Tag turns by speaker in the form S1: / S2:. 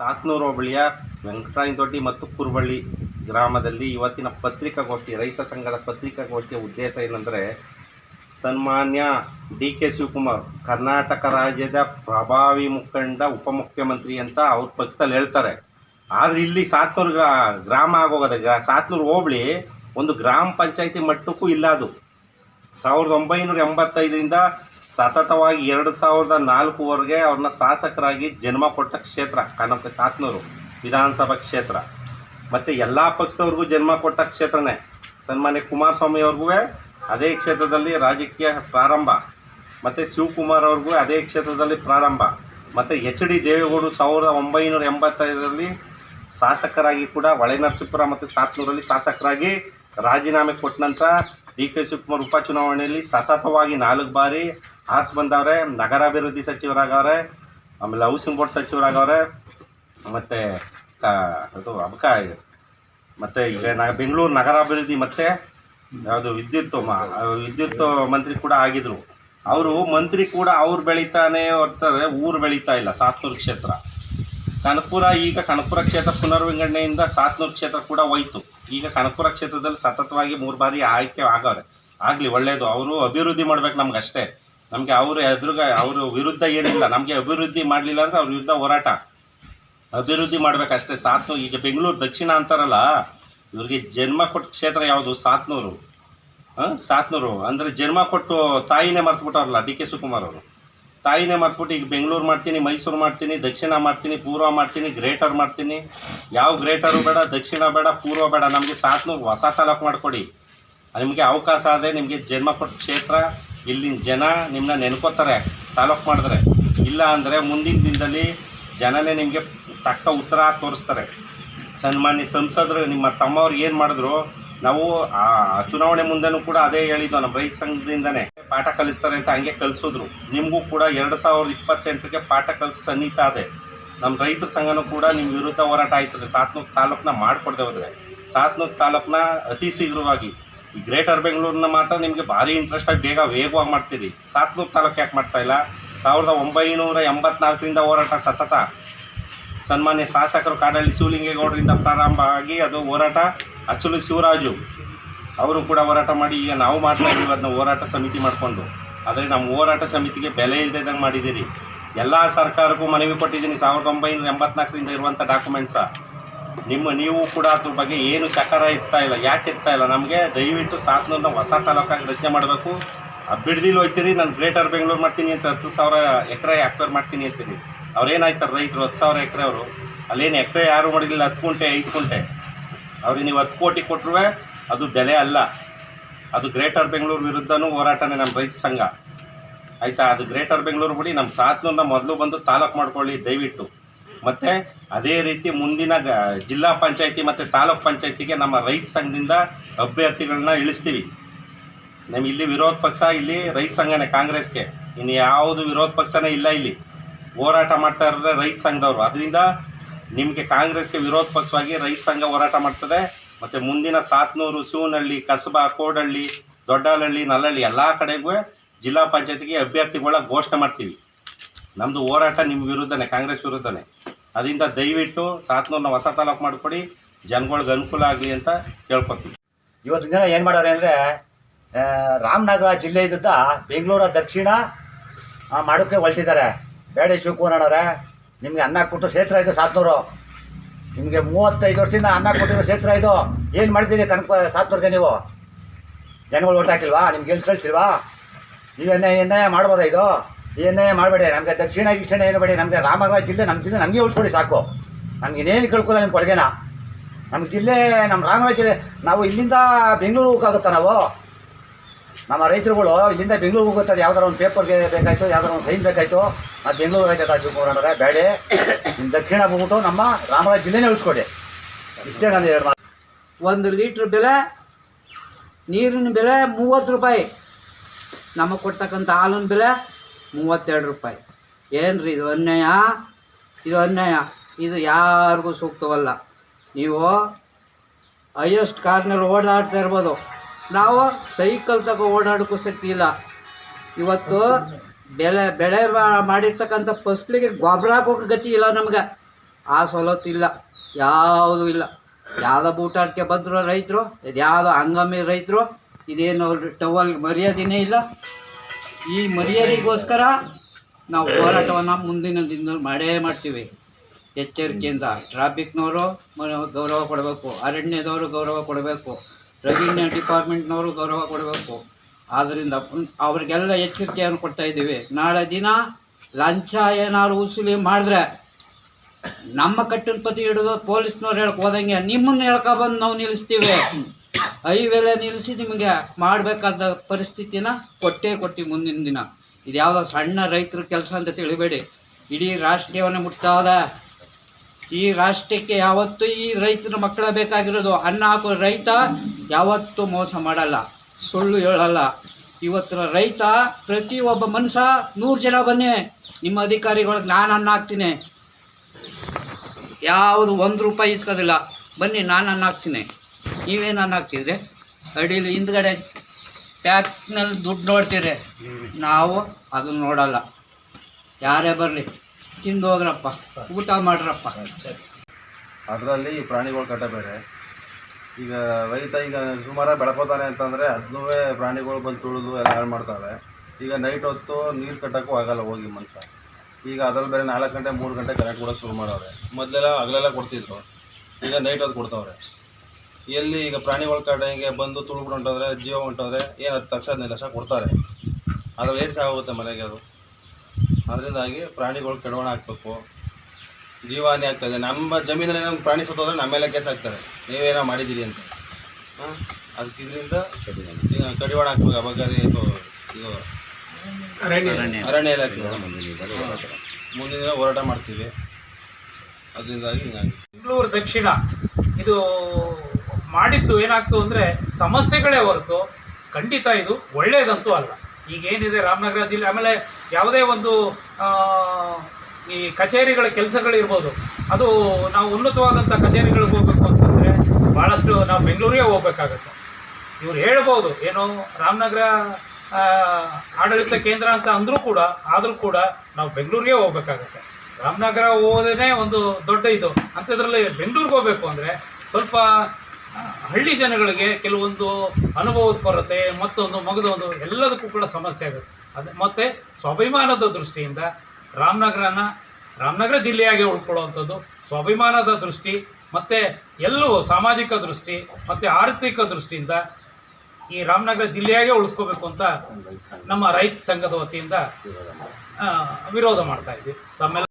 S1: ಸಾತ್ನೂರು ಹೋಬಳಿಯ ವೆಂಕಟರಾಯನದೊಡ್ಡಿ ಮತ್ತು ಕುರುಬಳ್ಳಿ ಗ್ರಾಮದಲ್ಲಿ ಇವತ್ತಿನ ಪತ್ರಿಕಾಗೋಷ್ಠಿ, ರೈತ ಸಂಘದ ಪತ್ರಿಕಾಗೋಷ್ಠಿಯ ಉದ್ದೇಶ ಏನಂದರೆ, ಸನ್ಮಾನ್ಯ ಡಿ ಕೆ ಶಿವಕುಮಾರ್, ಕರ್ನಾಟಕ ರಾಜ್ಯದ ಪ್ರಭಾವಿ ಮುಖಂಡ, ಉಪಮುಖ್ಯಮಂತ್ರಿ ಅಂತ ಅವ್ರ ಪಕ್ಷದಲ್ಲಿ ಹೇಳ್ತಾರೆ. ಆದರೆ ಇಲ್ಲಿ ಸಾತ್ನೂರು ಗ್ರಾ, ಗ್ರಾಮ ಆಗೋಗದೆ, ಗ್ರಾ, ಸಾತ್ನೂರು ಹೋಬಳಿ ಒಂದು ಗ್ರಾಮ ಪಂಚಾಯಿತಿ ಮಟ್ಟಕ್ಕೂ ಇಲ್ಲ ಅದು. ಸಾವಿರದ ಒಂಬೈನೂರ ಎಂಬತ್ತೈದರಿಂದ ಸತತವಾಗಿ ಎರಡು ಸಾವಿರದ ನಾಲ್ಕುವರೆಗೆ ಅವ್ರನ್ನ ಶಾಸಕರಾಗಿ ಜನ್ಮ ಕೊಟ್ಟ ಕ್ಷೇತ್ರ, ಕನಕ ಸಾತ್ನೂರು ವಿಧಾನಸಭಾ ಕ್ಷೇತ್ರ. ಮತ್ತು ಎಲ್ಲ ಪಕ್ಷದವ್ರಿಗೂ ಜನ್ಮ ಕೊಟ್ಟ ಕ್ಷೇತ್ರನೇ. ಸನ್ಮಾನ್ಯ ಕುಮಾರಸ್ವಾಮಿ ಅವ್ರಿಗೂ ಅದೇ ಕ್ಷೇತ್ರದಲ್ಲಿ ರಾಜಕೀಯ ಪ್ರಾರಂಭ. ಮತ್ತು ಶಿವಕುಮಾರ್ ಅವ್ರಿಗೂ ಅದೇ ಕ್ಷೇತ್ರದಲ್ಲಿ ಪ್ರಾರಂಭ. ಮತ್ತು ಎಚ್ ಡಿ ದೇವೇಗೌಡರು ಸಾವಿರದ ಒಂಬೈನೂರ ಎಂಬತ್ತೈದರಲ್ಲಿ ಶಾಸಕರಾಗಿ ಕೂಡ, ಹೊಳೆನರಸೀಪುರ ಮತ್ತು ಸಾತ್ನೂರಲ್ಲಿ ಶಾಸಕರಾಗಿ ರಾಜೀನಾಮೆ ಕೊಟ್ಟ ನಂತರ ಡಿ ಕೆ ಶಿವಕುಮಾರ್ ಉಪಚುನಾವಣೆಯಲ್ಲಿ ಸತತವಾಗಿ ನಾಲ್ಕು ಬಾರಿ ಆರ್ಸ್ ಬಂದವ್ರೆ. ನಗರಾಭಿವೃದ್ಧಿ ಸಚಿವರಾಗವ್ರೆ. ಆಮೇಲೆ ಹೌಸಿಂಗ್ ಬೋರ್ಡ್ ಸಚಿವರಾಗವ್ರೆ. ಮತ್ತು ಅದು ಅಬಕ, ಮತ್ತು ಈಗ ನ ಬೆಂಗಳೂರು ನಗರಾಭಿವೃದ್ಧಿ ಮತ್ತು ಯಾವುದು ವಿದ್ಯುತ್ ವಿದ್ಯುತ್ ಮಂತ್ರಿ ಕೂಡ ಆಗಿದ್ರು. ಅವರು ಮಂತ್ರಿ ಕೂಡ ಅವ್ರು ಬೆಳೀತಾನೆ ಹೊರ್ತಾರೆ, ಊರು ಬೆಳೀತಾ ಇಲ್ಲ, ಸಾತ್ನೂರು ಕ್ಷೇತ್ರ. ಕನಕಪುರ, ಈಗ ಕನಕಪುರ ಕ್ಷೇತ್ರ ಪುನರ್ವಿಂಗಡಣೆಯಿಂದ ಸಾತ್ನೂರು ಕ್ಷೇತ್ರ ಕೂಡ ಹೋಯ್ತು. ಈಗ ಕನಕಪುರ ಕ್ಷೇತ್ರದಲ್ಲಿ ಸತತವಾಗಿ ಮೂರು ಬಾರಿ ಆಯ್ಕೆ ಆಗವ್ರೆ. ಆಗಲಿ ಒಳ್ಳೆಯದು ಅವರು ಅಭಿವೃದ್ಧಿ ಮಾಡ್ಬೇಕು ನಮ್ಗೆ ಅಷ್ಟೇ ನಮಗೆ ಅವರು ಎದುರುಗ, ಅವರು ವಿರುದ್ಧ ಏನಿಲ್ಲ. ನಮಗೆ ಅಭಿವೃದ್ಧಿ ಮಾಡಲಿಲ್ಲ ಅಂದರೆ ಅವ್ರ ವಿರುದ್ಧ ಹೋರಾಟ. ಅಭಿವೃದ್ಧಿ ಮಾಡ್ಬೇಕಷ್ಟೇ. ಸಾತ್ನೂರು, ಈಗ ಬೆಂಗಳೂರು ದಕ್ಷಿಣ ಅಂತಾರಲ್ಲ, ಇವ್ರಿಗೆ ಜನ್ಮ ಕೊಟ್ಟ ಕ್ಷೇತ್ರ ಯಾವುದು? ಸಾತ್ನೂರು. ಹಾಂ? ಸಾತ್ನೂರು. ಅಂದರೆ ಜನ್ಮ ಕೊಟ್ಟು ತಾಯಿನೇ ಮರ್ತ್ಬಿಟ್ಟವ್ರಲ್ಲ, ಡಿ ಕೆ ಶಿವಕುಮಾರ್ ಅವರು. ತಾಯಿನೇ ಮರ್ತ್ಬಿಟ್ಟು ಈಗ ಬೆಂಗಳೂರು ಮಾಡ್ತೀನಿ, ಮೈಸೂರು ಮಾಡ್ತೀನಿ, ದಕ್ಷಿಣ ಮಾಡ್ತೀನಿ, ಪೂರ್ವ ಮಾಡ್ತೀನಿ, ಗ್ರೇಟರ್ ಮಾಡ್ತೀನಿ. ಯಾವ ಗ್ರೇಟರು ಬೇಡ, ದಕ್ಷಿಣ ಬೇಡ, ಪೂರ್ವ ಬೇಡ, ನಮಗೆ ಸಾತ್ನೂರು ಹೊಸ ತಾಲೂಕು ಮಾಡಿಕೊಡಿ. ನಿಮಗೆ ಅವಕಾಶ ಆದರೆ ನಿಮಗೆ ಜನ್ಮ ಕೊಟ್ಟ ಕ್ಷೇತ್ರ, ಇಲ್ಲಿನ ಜನ ನಿಮ್ಮನ್ನ ನೆನ್ಕೋತಾರೆ, ತಾಲೂಕು ಮಾಡಿದ್ರೆ. ಇಲ್ಲ ಅಂದರೆ ಮುಂದಿನ ದಿನದಲ್ಲಿ ಜನನೇ ನಿಮಗೆ ತಕ್ಕ ಉತ್ತರ ತೋರಿಸ್ತಾರೆ. ಸನ್ಮಾನ್ಯ ಸಂಸದರು, ನಿಮ್ಮ ತಮ್ಮವ್ರು ಏನು ಮಾಡಿದ್ರು, ನಾವು ಆ ಚುನಾವಣೆ ಮುಂದೆನೂ ಕೂಡ ಅದೇ ಹೇಳಿದ್ದು ನಮ್ಮ ರೈತ ಸಂಘದಿಂದನೇ. ಪಾಠ ಕಲಿಸ್ತಾರೆ ಅಂತ ಹಂಗೆ ಕಲಿಸಿದ್ರು. ನಿಮಗೂ ಕೂಡ ಎರಡು ಸಾವಿರದ ಇಪ್ಪತ್ತೆಂಟಕ್ಕೆ ಪಾಠ ಕಲಿಸಿ ಅದೇ ನಮ್ಮ ರೈತರ ಸಂಘನೂ ಕೂಡ ನಿಮ್ಮ ವಿರುದ್ಧ ಹೋರಾಟ ಆಯ್ತದೆ. ಸಾತ್ನೂರು ತಾಲೂಕನ್ನ ಮಾಡಿಕೊಡ್ದೆ ಹೋದರೆ. ಸಾತ್ನೂರ್ ತಾಲೂಕನ್ನ ಅತಿ ಶೀಘ್ರವಾಗಿ. ಈ ಗ್ರೇಟರ್ ಬೆಂಗಳೂರನ್ನ ಮಾತ್ರ ನಿಮಗೆ ಭಾರಿ ಇಂಟ್ರೆಸ್ಟಾಗಿ ಬೇಗ ವೇಗವಾಗಿ ಮಾಡ್ತೀರಿ. ಸಾತ್ನೂರು ತಾಲೂಕು ಯಾಕೆ ಮಾಡ್ತಾ ಇಲ್ಲ? ಸಾವಿರದ ಒಂಬೈನೂರ ಎಂಬತ್ನಾಲ್ಕರಿಂದ ಹೋರಾಟ ಸತತ. ಸನ್ಮಾನ್ಯ ಶಾಸಕರು ಕಾಡಳ್ಳಿ ಶಿವಲಿಂಗೇಗೌಡರಿಂದ ಪ್ರಾರಂಭ ಆಗಿ ಅದು ಹೋರಾಟ. ಅಚ್ಚುಲು ಶಿವರಾಜು. ಅವರು ಕೂಡ ಹೋರಾಟ ಮಾಡಿ, ಈಗ ನಾವು ಮಾಡ್ತಾ ಇದ್ದೀವಿ, ಅದನ್ನ ಹೋರಾಟ ಸಮಿತಿ ಮಾಡಿಕೊಂಡು. ಆದರೆ ನಮ್ಮ ಹೋರಾಟ ಸಮಿತಿಗೆ ಬೆಲೆ ಇಲ್ಲದಂಗೆ ಮಾಡಿದ್ದೀರಿ. ಎಲ್ಲ ಸರ್ಕಾರಕ್ಕೂ ಮನವಿ ಕೊಟ್ಟಿದ್ದೀನಿ, ಸಾವಿರದ ಒಂಬೈನೂರ ಎಂಬತ್ನಾಲ್ಕರಿಂದ ಇರುವಂಥ ಡಾಕ್ಯುಮೆಂಟ್ಸ ನಿಮ್ಮ, ನೀವು ಕೂಡ ಅದ್ರ ಬಗ್ಗೆ ಏನು ಚಕರ ಇರ್ತಾ ಇಲ್ಲ, ಯಾಕೆ ಇರ್ತಾ ಇಲ್ಲ? ನಮಗೆ ದಯವಿಟ್ಟು ಸಾತ್ನೂರನ್ನ ಹೊಸ ತಾಲೂಕಾಗಿ ರಚನೆ ಮಾಡಬೇಕು. ಬಿಡ್ದಿಲ್ ಹೋಯ್ತೀರಿ, ನಾನು ಗ್ರೇಟರ್ ಬೆಂಗಳೂರು ಮಾಡ್ತೀನಿ ಅಂತ ಹತ್ತು ಸಾವಿರ ಎಕರೆ ಅಕ್ವೈರ್ ಮಾಡ್ತೀನಿ ಅಂತೀನಿ. ಅವ್ರೇನಾಯ್ತಾರೆ ರೈತರು, ಹತ್ತು ಸಾವಿರ ಎಕರೆ ಅವರು? ಅಲ್ಲೇನು ಎಕರೆ ಯಾರು ಮಾಡಿದಿಲ್ಲ ಹತ್ತು ಕುಂಟೆ ಐದು ಕುಂಟೆ ಅವ್ರಿಗೆ ನೀವು ಹತ್ತು ಕೋಟಿ ಕೊಟ್ಟರು ಅದು ಬೆಲೆ ಅಲ್ಲ. ಅದು ಗ್ರೇಟರ್ ಬೆಂಗಳೂರು ವಿರುದ್ಧನೂ ಹೋರಾಟನೇ ನಮ್ಮ ರೈತ ಸಂಘ. ಆಯಿತಾ? ಅದು ಗ್ರೇಟರ್ ಬೆಂಗಳೂರು ಬಿಡಿ, ನಮ್ಮ ಸಾತ್ನೂರನ್ನ ಮೊದಲು ಬಂದು ತಾಲೂಕು ಮಾಡ್ಕೊಳ್ಳಿ, ದಯವಿಟ್ಟು. ಮತ್ತು ಅದೇ ರೀತಿ ಮುಂದಿನ ಗ, ಜಿಲ್ಲಾ ಪಂಚಾಯತಿ ಮತ್ತು ತಾಲೂಕ್ ಪಂಚಾಯತಿಗೆ ನಮ್ಮ ರೈತ ಸಂಘದಿಂದ ಅಭ್ಯರ್ಥಿಗಳನ್ನ ಇಳಿಸ್ತೀವಿ. ನಮ್ಮ ಇಲ್ಲಿ ವಿರೋಧ ಪಕ್ಷ ಇಲ್ಲಿ ರೈತ ಸಂಘನೇ, ಕಾಂಗ್ರೆಸ್ಗೆ. ಇನ್ನು ಯಾವುದು ವಿರೋಧ ಪಕ್ಷನೇ ಇಲ್ಲ ಇಲ್ಲಿ. ಹೋರಾಟ ಮಾಡ್ತಾ ಇರೋದ್ರೆ ರೈತ ಸಂಘದವರು. ಅದರಿಂದ ನಿಮಗೆ ಕಾಂಗ್ರೆಸ್ಗೆ ವಿರೋಧ ಪಕ್ಷವಾಗಿ ರೈತ ಸಂಘ ಹೋರಾಟ ಮಾಡ್ತದೆ. ಮತ್ತು ಮುಂದಿನ ಸಾತ್ನೂರು ಶಿವನಹಳ್ಳಿ, ಕಸಬಾ, ಕೋಡಹಳ್ಳಿ, ದೊಡ್ಡಹಳ್ಳಿ, ನಲ್ಲಹಳ್ಳಿ ಎಲ್ಲ ಕಡೆಗೂ ಜಿಲ್ಲಾ ಪಂಚಾಯತಿಗೆ ಅಭ್ಯರ್ಥಿಗಳ ಘೋಷಣೆ ಮಾಡ್ತೀವಿ. ನಮ್ಮದು ಹೋರಾಟ ನಿಮ್ಮ ವಿರುದ್ಧನೇ, ಕಾಂಗ್ರೆಸ್ ವಿರುದ್ಧನೇ. ಅದರಿಂದ ದಯವಿಟ್ಟು ಸಾತ್ನೂರನ್ನ ಹೊಸ ತಾಲೂಕು ಮಾಡಿಕೊಡಿ, ಜನಗಳಿಗೆ ಅನುಕೂಲ ಆಗಲಿ ಅಂತ ಕೇಳ್ಕೊತೀವಿ
S2: ಇವತ್ತು ದಿನ ಏನು ಮಾಡೋರೆ ಅಂದರೆ ರಾಮನಗರ ಜಿಲ್ಲೆ ಇದ್ದ ಬೆಂಗಳೂರ ದಕ್ಷಿಣ ಮಾಡೋಕ್ಕೆ ಹೊಲ್ಟಿದ್ದಾರೆ ಬೇಡ ಶಿವಕುಮಾರ್ ಅಣ್ಣವ್ರೆ ನಿಮಗೆ ಅನ್ನ ಕೊಟ್ಟು ಕ್ಷೇತ್ರ ಇದು ಸಾತ್ನೂರು. ನಿಮಗೆ ಮೂವತ್ತೈದು ವರ್ಷದಿಂದ ಅನ್ನ ಕೊಟ್ಟಿರೋ ಕ್ಷೇತ್ರ ಇದು. ಏನು ಮಾಡಿದ್ದೀರಿ ಕನಕ, ಸಾತ್ವರ್ಗೆ ನೀವು? ಜನಗಳು ಓಟ್ ಹಾಕಿಲ್ವಾ? ನಿಮ್ಗೆ ಗೆಲ್ಸ್ ಕಳಿಸಿಲ್ವಾ ನೀವು ಎನ್ನೇ ಎನ್ನ ಮಾಡ್ಬೋದಾ ಇದು? ಈ ಎನ್ನೇ ಮಾಡಬೇಡಿ. ನಮಗೆ ದಕ್ಷಿಣ ಗಿಕ್ಷಣ ಏನು ಬೇಡಿ. ನಮಗೆ ರಾಮನಗರ ಜಿಲ್ಲೆ ನಮ್ಮ ಜಿಲ್ಲೆ ನಮಗೆ ಉಳಿಸ್ಕೊಡಿ ಸಾಕು. ನಮ್ಗೆ ಇನ್ನೇನು ಕೇಳ್ಕೋದ ನಿಮ್ಮ ಕೊಡುಗೆನ? ನಮ್ಮ ಜಿಲ್ಲೆ ನಮ್ಮ ರಾಮನಗರ ಜಿಲ್ಲೆ, ನಾವು ಇಲ್ಲಿಂದ ಬೆಂಗಳೂರು ಹೋಗೋಕ್ಕಾಗುತ್ತಾ ನಾವು? ನಮ್ಮ ರೈತರುಗಳು ಇಲ್ಲಿಂದ ಬೆಂಗಳೂರು ಹೋಗುತ್ತದೆ ಯಾವ್ದಾರ ಒಂದು ಪೇಪರ್ಗೆ ಬೇಕಾಯಿತು, ಯಾವ್ದಾರ ಒಂದು ಸೈನ್ ಬೇಕಾಯ್ತು. ನಾವು ಬೆಂಗಳೂರು ಹೋಗ್ತದ ಶಿವಕುಮಾರ್ ಬೇಡೆ ಬೇಡಿ ನಿಮ್ಮ ದಕ್ಷಿಣ ಬಂದ್ಬಿಟ್ಟು ನಮ್ಮ ರಾಮನಗರ ಜಿಲ್ಲೆನೇ ಉಳಿಸ್ಕೊಡಿ. ಇಷ್ಟೇ ನಾನು ಎರಡು
S3: ಒಂದು ಲೀಟ್ರ್ ಬೆಲೆ, ನೀರಿನ ಬೆಲೆ ಮೂವತ್ತು ರೂಪಾಯಿ. ನಮಗೆ ಕೊಡ್ತಕ್ಕಂಥ ಹಾಲಿನ ಬೆಲೆ ಮೂವತ್ತೆರಡು ರೂಪಾಯಿ. ಏನು ಇದು ಅನ್ಯಾಯ? ಇದು ಅನ್ಯಾಯ. ಇದು ಯಾರಿಗೂ ಸೂಕ್ತವಲ್ಲ. ನೀವು ಹೈಯೆಸ್ಟ್ ಕಾರ್ನಲ್ಲಿ ಓಡಾಡ್ತಾ ಇರ್ಬೋದು. ನಾವು ಸೈಕಲ್ ತಗೋ ಓಡಾಡೋಕ್ಕೂ ಶಕ್ತಿ ಇಲ್ಲ. ಇವತ್ತು ಬೆಳೆ ಬೆಳೆ ಮಾಡಿರ್ತಕ್ಕಂಥ ಫಸ್ಲಿಗೆ ಗೊಬ್ಬರ ಹಾಕೋಕೆ ಗತಿ ಇಲ್ಲ ನಮ್ಗೆ. ಆ ಸವಲತ್ತು ಇಲ್ಲ ಯಾವುದೂ ಇಲ್ಲ. ಯಾವುದೋ ಬೂಟಾಟಕ್ಕೆ ಬಂದರು ರೈತರು, ಇದು ಯಾವುದೋ ಹಂಗಾಮಿ ರೈತರು, ಇದೇನು ಟವಲ್ಗೆ ಮರ್ಯಾದೆನೇ ಇಲ್ಲ. ಈ ಮರ್ಯಾದೆಗೋಸ್ಕರ ನಾವು ಹೋರಾಟವನ್ನು ಮುಂದಿನ ದಿನದಲ್ಲಿ ಮಾಡೇ ಮಾಡ್ತೀವಿ. ಎಚ್ಚರಿಕೆಯಿಂದ ಟ್ರಾಫಿಕ್ನವರು ಗೌರವ ಕೊಡಬೇಕು. ಅರಣ್ಯದವರು ಗೌರವ ಕೊಡಬೇಕು. ರೆವಿನ್ಯೂ ಡಿಪಾರ್ಟ್ಮೆಂಟ್ನವರು ಗೌರವ ಕೊಡಬೇಕು. ಆದ್ದರಿಂದ ಅವರಿಗೆಲ್ಲ ಎಚ್ಚರಿಕೆಯನ್ನು ಕೊಡ್ತಾ ಇದ್ದೀವಿ. ನಾಳೆ ದಿನ ಲಂಚ ಏನಾದ್ರು ಉಸುಲಿ ಮಾಡಿದ್ರೆ ನಮ್ಮ ಕಟ್ಟಿನ ಪತಿ ಹಿಡಿದು ಪೊಲೀಸ್ನವ್ರು ಹೇಳಕ್ ಹೋದಂಗೆ ನಿಮ್ಮನ್ನು ಹೇಳ್ಕೊ ಬಂದು ನಾವು ನಿಲ್ಲಿಸ್ತೀವಿ. ಹೈವೇಲೆ ನಿಲ್ಲಿಸಿ ನಿಮಗೆ ಮಾಡಬೇಕಾದ ಪರಿಸ್ಥಿತಿನ ಕೊಟ್ಟೇ ಕೊಟ್ಟು ಮುಂದಿನ ದಿನ. ಇದು ಯಾವುದೋ ಸಣ್ಣ ರೈತರ ಕೆಲಸ ಅಂತ ತಿಳಿಬೇಡಿ. ಇಡೀ ರಾಷ್ಟ್ರೀಯವನ್ನೇ ಮುಟ್ತಾದ ಈ ರಾಷ್ಟ್ರಕ್ಕೆ ಯಾವತ್ತೂ ಈ ರೈತರ ಮಕ್ಕಳ ಬೇಕಾಗಿರೋದು. ಅನ್ನ ಹಾಕೋ ರೈತ ಯಾವತ್ತೂ ಮೋಸ ಮಾಡಲ್ಲ. ಸುಳ್ಳು ಹೇಳಲ್ಲ. ಇವತ್ತಿನ ರೈತ ಒಬ್ಬ ಮನುಷ್ಯ ನೂರು ಜನ ಬನ್ನಿ. ನಿಮ್ಮ ಅಧಿಕಾರಿಗಳಿಗೆ ನಾನು ಅನ್ನ ಹಾಕ್ತೀನಿ. ಯಾವುದು ಒಂದು ರೂಪಾಯಿ ಇಸ್ಕೋದಿಲ್ಲ. ಬನ್ನಿ ನಾನು ಅನ್ನ ಹಾಕ್ತೀನಿ. ನೀವೇನು ಅನ್ನ ಹಾಕ್ತಿದ್ರೆ? ಅಡಿಲಿ ಹಿಂದ್ಗಡೆ ಪ್ಯಾಕ್ನಲ್ಲಿ ದುಡ್ಡು ನೋಡ್ತೀರಿ. ನಾವು ಅದನ್ನು ನೋಡಲ್ಲ. ಯಾರೇ ಬರಲಿ, ತಿಂದು ಹೋಗ್ರಪ್ಪ. ಊಟ ಮಾಡ್ರಪ್ಪ.
S4: ಅದರಲ್ಲಿ ಪ್ರಾಣಿಗಳು ಕಟ್ಟ ಬೇರೆ ಈಗ ರೈತ ಈಗ ಸುಮಾರು ಬೆಳ್ಕೋತಾನೆ ಅಂತಂದರೆ ಅದನ್ನೂ ಪ್ರಾಣಿಗಳು ಬಂದು ತುಳಿದು ಎಲ್ಲ ಹಾಳು ಮಾಡ್ತಾವೆ. ಈಗ ನೈಟ್ ಹೊತ್ತು ನೀರು ಕಟ್ಟೋಕ್ಕೂ ಆಗಲ್ಲ ಹೋಗಿ ಮನುಷ್ಯ. ಈಗ ಅದ್ರಲ್ಲಿ ಬೇರೆ ನಾಲ್ಕು ಗಂಟೆ, ಮೂರು ಗಂಟೆ ಕರೆಂಟ್ ಕೂಡ ಶುರು ಮಾಡವ್ರೆ. ಮೊದಲೆಲ್ಲ ಹಗಲೆಲ್ಲ ಕೊಡ್ತಿದ್ರು. ಈಗ ನೈಟ್ ಹೊತ್ತು ಕೊಡ್ತಾವ್ರೆ. ಎಲ್ಲಿ ಈಗ ಪ್ರಾಣಿಗಳ ಕಡೆಗೆ ಬಂದು ತುಳುಬಿಟ್ಟು ಹೊಂಟೋದ್ರೆ, ಜೀವ ಹೊಂಟೋದ್ರೆ ಏನು ಹತ್ತು ಲಕ್ಷ, ಹದಿನೈದು ಲಕ್ಷ ಕೊಡ್ತಾರೆ. ಅದ್ರಲ್ಲಿ ಏಟ್ ಆಗೋಗುತ್ತೆ ಮನೆಗೆ ಅದು. ಅದರಿಂದಾಗಿ ಪ್ರಾಣಿಗಳು ಕೆಡವಣ ಹಾಕ್ಬೇಕು ಜೀವಹಾನಿ ಆಗ್ತದೆ. ನಮ್ಮ ಜಮೀನಲ್ಲಿ ನಮ್ಮ ಪ್ರಾಣಿ ಸುತ್ತೋದ್ರೆ ನಮ್ಮ ಮೇಲೆ ಕೇಸ್ ಹಾಕ್ತಾರೆ ನೀವೇನೋ ಮಾಡಿದ್ದೀರಿ ಅಂತ. ಹಾಂ? ಅದಕ್ಕೆ ಇದರಿಂದ ಕಡಿವಾಣ. ಹಾಕ್ಬೇಕು ಅಬಕಾರಿ ಇದು ಇದು ಅರಣ್ಯ. ಇಲಾಖೆ. ಮುಂದಿನ ದಿನ ಹೋರಾಟ ಮಾಡ್ತೀವಿ. ಅದರಿಂದಾಗಿ
S5: ಬೆಂಗಳೂರು ದಕ್ಷಿಣ ಇದು ಮಾಡಿದ್ದು ಏನಾಗ್ತು ಅಂದರೆ ಸಮಸ್ಯೆಗಳೇ ಹೊರತು ಖಂಡಿತ ಇದು ಒಳ್ಳೆಯದಂತೂ ಅಲ್ಲ. ಈಗ ಏನಿದೆ ರಾಮನಗರ ಜಿಲ್ಲೆ ಆಮೇಲೆ ಯಾವುದೇ ಒಂದು ಈ ಕಚೇರಿಗಳ ಕೆಲಸಗಳಿರ್ಬೋದು ಅದು ನಾವು ಉನ್ನತವಾದಂಥ ಕಚೇರಿಗಳಿಗೆ ಹೋಗ್ಬೇಕು ಅಂತಂದರೆ ಭಾಳಷ್ಟು ನಾವು ಬೆಂಗಳೂರಿಗೆ ಹೋಗ್ಬೇಕಾಗತ್ತೆ. ಇವ್ರು ಹೇಳ್ಬೋದು, ಏನು ರಾಮನಗರ ಆಡಳಿತ ಕೇಂದ್ರ ಅಂತ ಅಂದರೂ ಕೂಡ, ಆದರೂ ಕೂಡ ನಾವು ಬೆಂಗಳೂರಿಗೆ ಹೋಗ್ಬೇಕಾಗತ್ತೆ. ರಾಮನಗರ ಹೋದೇ ಒಂದು ದೊಡ್ಡ ಇದು. ಅಂಥದ್ರಲ್ಲಿ ಬೆಂಗಳೂರಿಗೆ ಹೋಗ್ಬೇಕು ಅಂದರೆ ಸ್ವಲ್ಪ ಹಳ್ಳಿ ಜನಗಳಿಗೆ ಕೆಲವೊಂದು ಅನುಭವದ ಕೊರತೆ ಮತ್ತೊಂದು ಮಗದೊಂದು ಎಲ್ಲದಕ್ಕೂ ಕೂಡ ಸಮಸ್ಯೆ ಆಗುತ್ತೆ. ಅದು ಮತ್ತು ಸ್ವಾಭಿಮಾನದ ದೃಷ್ಟಿಯಿಂದ ರಾಮನಗರನ ರಾಮನಗರ ಜಿಲ್ಲೆಯಾಗಿ ಉಳ್ಕೊಳ್ಳುವಂಥದ್ದು ಸ್ವಾಭಿಮಾನದ ದೃಷ್ಟಿ, ಮತ್ತು ಎಲ್ಲವೂ ಸಾಮಾಜಿಕ ದೃಷ್ಟಿ, ಮತ್ತು ಆರ್ಥಿಕ ದೃಷ್ಟಿಯಿಂದ ಈ ರಾಮನಗರ ಜಿಲ್ಲೆಯಾಗೆ ಉಳಿಸ್ಕೋಬೇಕು ಅಂತ ನಮ್ಮ ರೈತ ಸಂಘದ ವತಿಯಿಂದ ವಿರೋಧ ಮಾಡ್ತಾ ಇದ್ವಿ. ತಮ್ಮೆಲ್ಲ